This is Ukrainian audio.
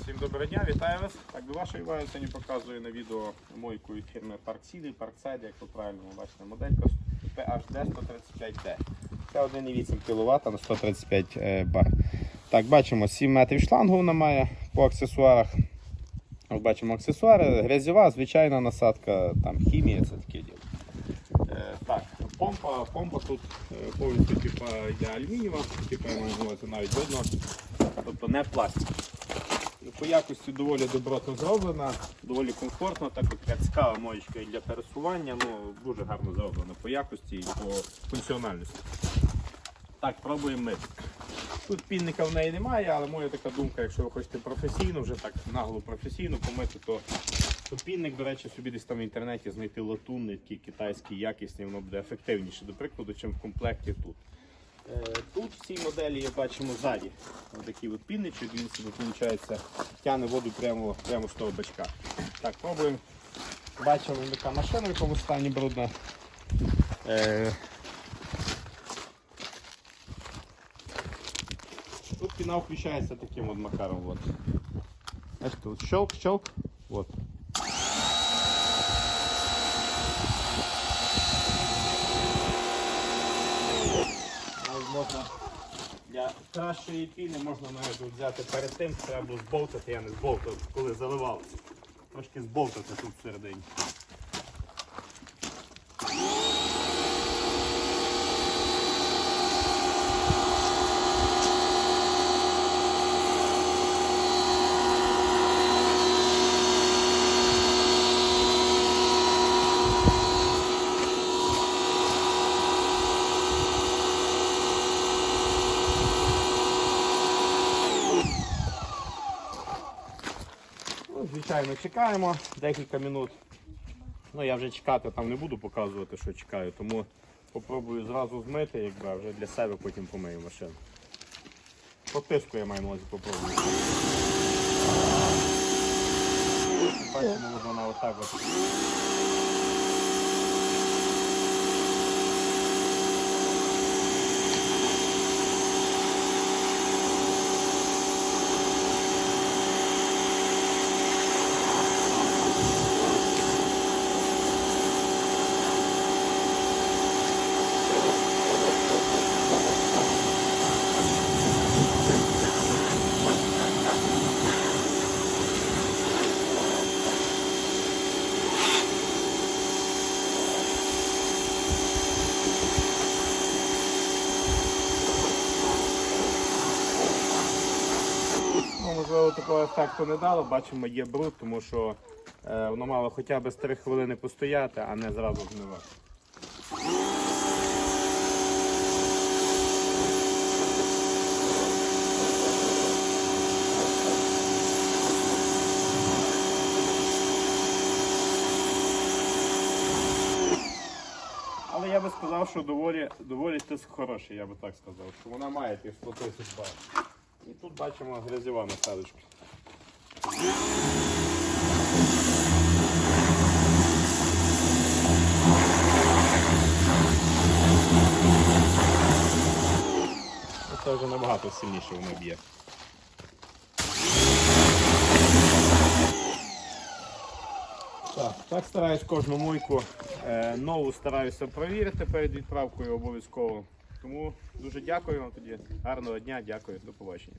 Всім доброго дня, вітаю вас. Так, до вашої уваги сьогодні показую на відео мойку від фірми Park City, Parkside, як ви правильно бачите, моделька PHD 135D. Це 1,8 кВт на 135 е, бар. Так, бачимо 7 метрів шлангу вона має по аксесуарах. Бачимо аксесуари, грязьова, звичайна насадка, там хімія, це таке діло. Е, так, помпа, помпа тут е, повністю типа, йде алюмінієва, типа, я можу навіть видно, тобто не пластик. По якості доволі добротно зроблена, доволі комфортно, так як цікава моєчка і для пересування, ну дуже гарно зроблена по якості і по функціональності. Так, пробуємо мити. Тут пінника в неї немає, але моя така думка, якщо ви хочете професійно, вже так нагло професійно помити, то, то пінник, до речі, собі десь там в інтернеті знайти латунний, такий китайський, якісний, воно буде ефективніше, до прикладу, чим в комплекті тут. Е, Тут в цій моделі я бачимо ззаді такий от пінничок, він собі виходить, тягне воду прямо, прямо з того бачка. Так, пробуємо. Бачимо така машина, в якому стані брудна. Е, Тут піна включається таким от макаром. Вот. Бачите, от щелк, щелк. Вот. Навіть можна для кращої піни можна навіть взяти перед тим, треба було збовтати, я не збовтав, коли заливалося. Трошки збовтати тут всередині. Звичайно, чекаємо декілька минут. Ну, я вже чекати там не буду показувати, що чекаю, тому попробую зразу змити, якби, а вже для себе потім помию машину. Подписку я маю на увазі попробую. Бачимо, вона отак от. Ну, можливо, такого ефекту не дало. Бачимо, є бруд, тому що е, воно мало хоча б з 3 хвилини постояти, а не зразу гнивати. Але я би сказав, що доволі, доволі тиск хороший, я би так сказав, що вона має тих 100 тисяч бар. І тут бачимо грязьова насадочка. Це вже набагато сильніше воно б'є. Так, так стараюсь кожну мойку е, нову стараюся провірити перед відправкою обов'язково. Тому дуже дякую вам тоді. Гарного дня, дякую, до побачення.